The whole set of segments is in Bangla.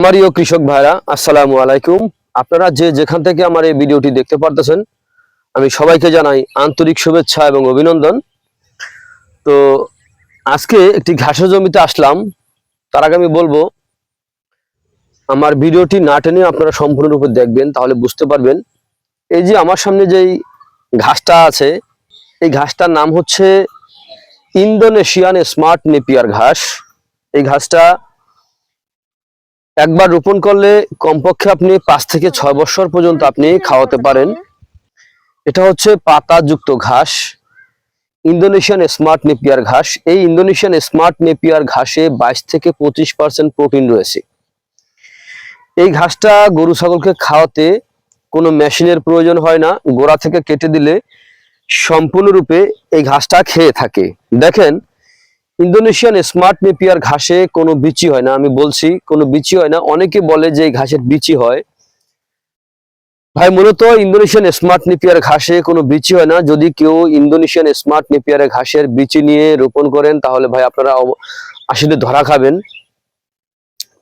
আমারও কৃষক ভাইরা, আসসালামু আলাইকুম। আপনারা যে যেখান থেকে আমার এই ভিডিওটি দেখতে পারতেছেন, আমি সবাইকে জানাই আন্তরিক শুভেচ্ছা এবং অভিনন্দন। তো আজকে একটি ঘাসের জমিতে আসলাম। তার আগে আমি বলব, আমার ভিডিওটি না টেনে আপনারা সম্পূর্ণরূপে দেখবেন, তাহলে বুঝতে পারবেন। এই যে আমার সামনে যেই ঘাসটা আছে, এই ঘাসটার নাম হচ্ছে ইন্দোনেশিয়ান স্মার্ট নেপিয়ার ঘাস। এই ঘাসটা একবার রোপণ করলে কমপক্ষে আপনি পাঁচ থেকে ছয় বছর পর্যন্ত আপনি খাওয়াতে পারেন। এটা হচ্ছে পাতাযুক্ত ঘাস, ইন্দোনেশিয়ান স্মার্ট নেপিয়ার ঘাস। এই ইন্দোনেশিয়ান স্মার্ট নেপিয়ার ঘাসে বাইশ থেকে পঁচিশ পার্সেন্ট প্রোটিন রয়েছে। এই ঘাসটা গরু ছাগলকে খাওয়াতে কোনো মেশিনের প্রয়োজন হয় না। গোড়া থেকে কেটে দিলে সম্পূর্ণরূপে এই ঘাসটা খেয়ে থাকে। দেখেন ইন্দোনেশিয়ান স্মার্ট নেপিয়ার ঘাসে কোনো বিচি হয় না, আমি বলছি কোনো বিচি হয় না। অনেকে বলে যে এই ঘাসের বিচি হয়। ভাই, মূলত ইন্দোনেশিয়ান স্মার্ট নেপিয়ার ঘাসে কোনো বিচি হয় না। যদি কেউ ইন্দোনেশিয়ান স্মার্ট নেপিয়ার ঘাসের বিচি নিয়ে রোপণ করেন, তাহলে ভাই আপনারা আসলে ধরা খাবেন,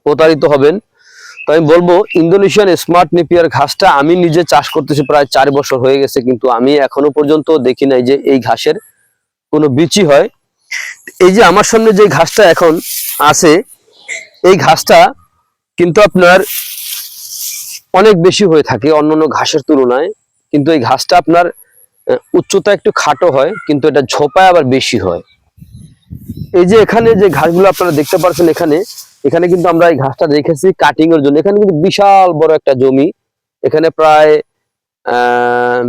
প্রতারিত হবেন। তো আমি বলব, ইন্দোনেশিয়ান স্মার্ট নেপিয়ার ঘাসটা আমি নিজে চাষ করতেছি প্রায় চার বছর হয়ে গেছে, কিন্তু আমি এখনও পর্যন্ত দেখি নাই যে এই ঘাসের কোনো বিচি হয়। এই যে আমার সামনে যে ঘাসটা এখন আছে, এই ঘাসটা কিন্তু আপনার অনেক বেশি হয়ে থাকে অন্যান্য ঘাসের তুলনায়। কিন্তু এই ঘাসটা আপনার উচ্চতা একটু খাটো হয়, কিন্তু এটা ঝোপায় আবার বেশি হয়। এই যে এখানে যে ঘাসগুলো আপনারা দেখতে পাচ্ছেন এখানে এখানে কিন্তু আমরা এই ঘাসটা রেখেছি কাটিং এর জন্য। এখানে কিন্তু বিশাল বড় একটা জমি। এখানে প্রায় আহ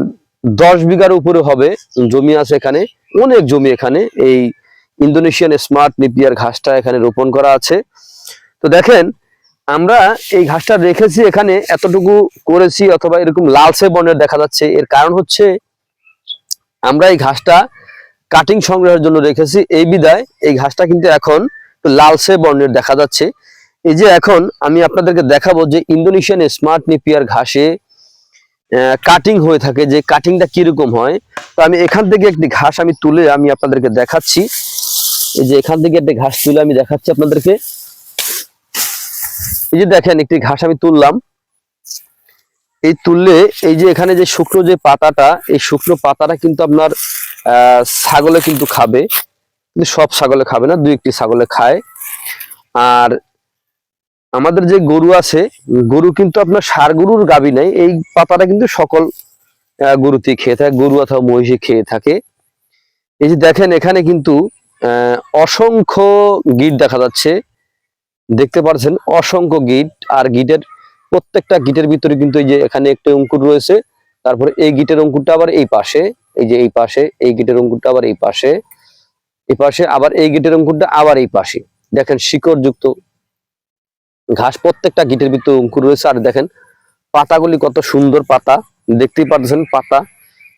দশ বিঘার উপরে হবে জমি আছে এখানে। অনেক জমি এখানে এই ইন্দোনেশিয়ান স্মার্ট নিপিয়ার ঘাসটা এখানে রোপণ করা আছে। তো দেখেন, আমরা এই ঘাসটা রেখেছি এখানে, এতটুকু করেছি অথবা এরকম লালসে বর্ণের দেখা যাচ্ছে। এর কারণ হচ্ছে, আমরা এই ঘাসটা কাটিং সংগ্রহের জন্য রেখেছি। এই বিদায়, এই ঘাসটা কিন্তু এখন লালসে বর্ণের দেখা যাচ্ছে। এই যে এখন আমি আপনাদেরকে দেখাবো যে ইন্দোনেশিয়ান স্মার্ট নিপিয়ার ঘাসে কাটিং হয়ে থাকে, যে কাটিংটা কীরকম হয়। তো আমি এখান থেকে একটি ঘাস আমি তুলে আমি আপনাদেরকে দেখাচ্ছি। এই যে এখান থেকে একটা ঘাস তুলে আমি দেখাচ্ছি আপনাদেরকে। এই যে দেখেন একটি ঘাস আমি তুললাম। এই তুললে এই যে এখানে যে শুকনো যে পাতাটা এই শুকনো পাতাটা কিন্তু আপনার ছাগলে কিন্তু খাবে। কিন্তু সব ছাগলে খাবে না দুই একটি ছাগলে খায়। আর আমাদের যে গরু আছে গরু কিন্তু আপনার সার গরুর গাবি নাই। এই পাতাটা কিন্তু সকল আহ, গরুতেই খেয়ে থাকে গরু অথবা মহিষে খেয়ে থাকে। এই যে দেখেন এখানে কিন্তু অসংখ্য গিট দেখা যাচ্ছে। দেখতে পাচ্ছেন অসংখ্য গিট, আর গিটের প্রত্যেকটা গিটের ভিতরে কিন্তু এই যে এখানে একটা অঙ্কুর রয়েছে। তারপরে এই গিটের অঙ্কুরটা আবার এই পাশে, এই যে এই পাশে, এই গিটের অঙ্কুরটা আবার এই পাশে এই পাশে, আবার এই গিটের অঙ্কুরটা আবার এই পাশে। দেখেন শিকড় যুক্ত ঘাস, প্রত্যেকটা গিটের ভিতরে অঙ্কুর রয়েছে। আর দেখেন, পাতাগুলি কত সুন্দর পাতা। দেখতেই পাচ্ছেন পাতা,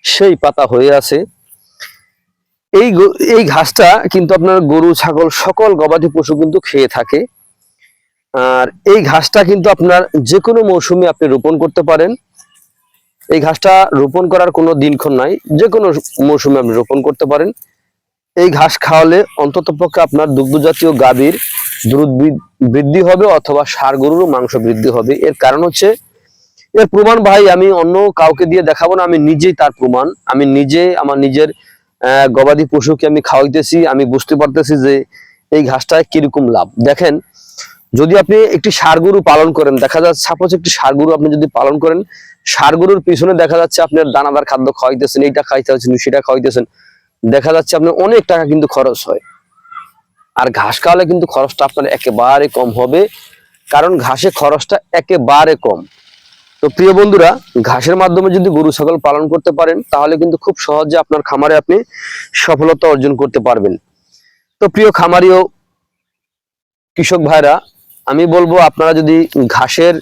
সেই পাতা হয়ে আছে। এই এই ঘাসটা কিন্তু আপনার গরু, ছাগল, সকল গবাদি পশু কিন্তু খেয়ে থাকে। আর এই ঘাসটা কিন্তু আপনার যে কোনো মৌসুমে আপনি রোপণ করতে পারেন। এই ঘাসটা রোপণ করার কোনো দিনক্ষণ নাই যে কোনো মৌসুমে আপনি রোপণ করতে পারেন। এই ঘাস খাওয়ালে অন্তত পক্ষে আপনার দুগ্ধ জাতীয় গাভীর দ্রুত বৃদ্ধি হবে অথবা সার গরুরও মাংস বৃদ্ধি হবে। এর কারণ হচ্ছে, এর প্রমাণ ভাই আমি অন্য কাউকে দিয়ে দেখাবো না, আমি নিজেই তার প্রমাণ। আমি নিজে, আমার নিজের গবাদি পশুকে আমি খাওয়াইতেছি, আমি বুঝতে পারতেছি যে এই ঘাসটায় কীরকম লাভ। দেখেন, যদি আপনি একটি গরু পালন করেন, দেখা যাচ্ছে সাপোজ একটি গরু আপনি যদি পালন করেন গরুর পিছনে দেখা যাচ্ছে আপনার দানাদার খাদ্য খাওয়াইতেছেন, এইটা খাইতেছেন সেটা খাওয়াইতেছেন, দেখা যাচ্ছে আপনার অনেক টাকা কিন্তু খরচ হয়। আর ঘাস খাওয়ালে কিন্তু খরচটা আপনার একেবারে কম হবে, কারণ ঘাসে খরচটা একেবারে কম। তো প্রিয় বন্ধুরা, ঘাসের মাধ্যমে যদি গরু, ছাগল পালন করতে পারেন, তাহলে কিন্তু খুব সহজে আপনার খামারে আপনি সফলতা অর্জন করতে পারবেন। তো প্রিয় খামারিও কৃষক ভাইরা, আমি বলব আপনারা যদি ঘাসের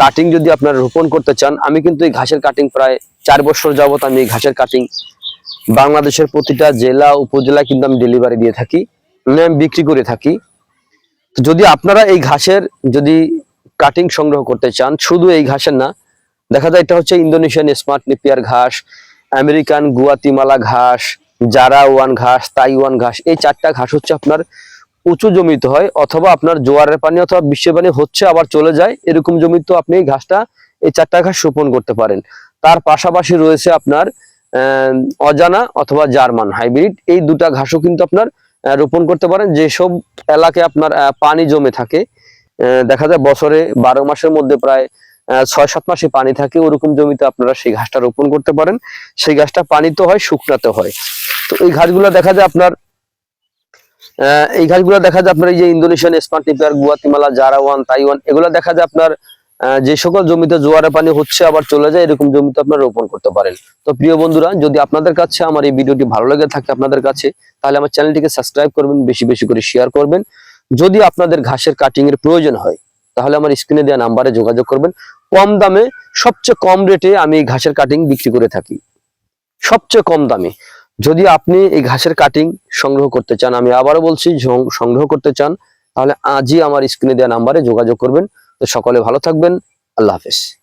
কাটিং যদি আপনারা রোপণ করতে চান, আমি কিন্তু এই ঘাসের কাটিং প্রায় চার বছর যাবত আমি এই ঘাসের কাটিং বাংলাদেশের প্রতিটা জেলা, উপজেলা কিন্তু আমি ডেলিভারি দিয়ে থাকি মানে আমি বিক্রি করে থাকি। যদি আপনারা এই ঘাসের যদি কাটিং সংগ্রহ করতে চান, শুধু এই ঘাসের না, দেখা যায় এটা হচ্ছে ইন্দোনেশিয়ান স্মার্ট নেপিয়ার ঘাস, আমেরিকান গুয়াতিমালা ঘাস জারা ওয়ান ঘাস, তাইওয়ান ঘাস, এই চারটা ঘাস হচ্ছে আপনার উঁচু জমিতে হয়, অথবা আপনার জোয়ারের পানি অথবা বিশ্বের পানি হচ্ছে আবার চলে যায়, এরকম জমিতে আপনি এই ঘাসটা, এই চারটা ঘাস রোপণ করতে পারেন। তার পাশাপাশি রয়েছে আপনার অজানা অথবা জার্মান হাইব্রিড, এই দুটা ঘাসও কিন্তু আপনার রোপণ করতে পারেন, যেসব এলাকায় আপনার পানি জমে থাকে দেখা যায় বছরে বারো মাসের মধ্যে প্রায় ছয় সাত মাসে পানি থাকে, ওরকম জমিতে আপনারা সেই ঘাসটা রোপণ করতে পারেন। সেই ঘাসটা পানিতে হয়, শুকনাতে হয়। তো এই ঘাসগুলো দেখা যায় আপনার এই ঘাসগুলো দেখা যায় আপনার এই যে ইন্দোনেশিয়ান স্মার্ট টিপার গুয়াতিমালা, জারাওয়ান, তাইওয়ান, এগুলো দেখা যায় আপনার যে সকল জমিতে জোয়ারে পানি হচ্ছে, আবার চলে যায়, এরকম জমিতে আপনারা রোপণ করতে পারেন। তো প্রিয় বন্ধুরা, যদি আপনাদের কাছে আমার এই ভিডিওটি ভালো লেগে থাকে, আপনাদের কাছে, তাহলে আমার চ্যানেলটিকে সাবস্ক্রাইব করবেন, বেশি বেশি করে শেয়ার করবেন। যদি আপনাদের ঘাসের কাটিং এর প্রয়োজন হয়, তাহলে আমার স্ক্রিনে দেওয়া নাম্বারে যোগাযোগ করবেন। কম দামে, সবচেয়ে কম রেটে আমি ঘাসের কাটিং বিক্রি করে থাকি। সবচেয়ে কম দামে। যদি আপনি এই ঘাসের কাটিং সংগ্রহ করতে চান, আমি আবারও বলছি সংগ্রহ করতে চান, তাহলে আজই আমার স্ক্রিনে দেওয়া নাম্বারে যোগাযোগ করবেন। তো সকলে ভালো থাকবেন। আল্লাহ হাফেজ।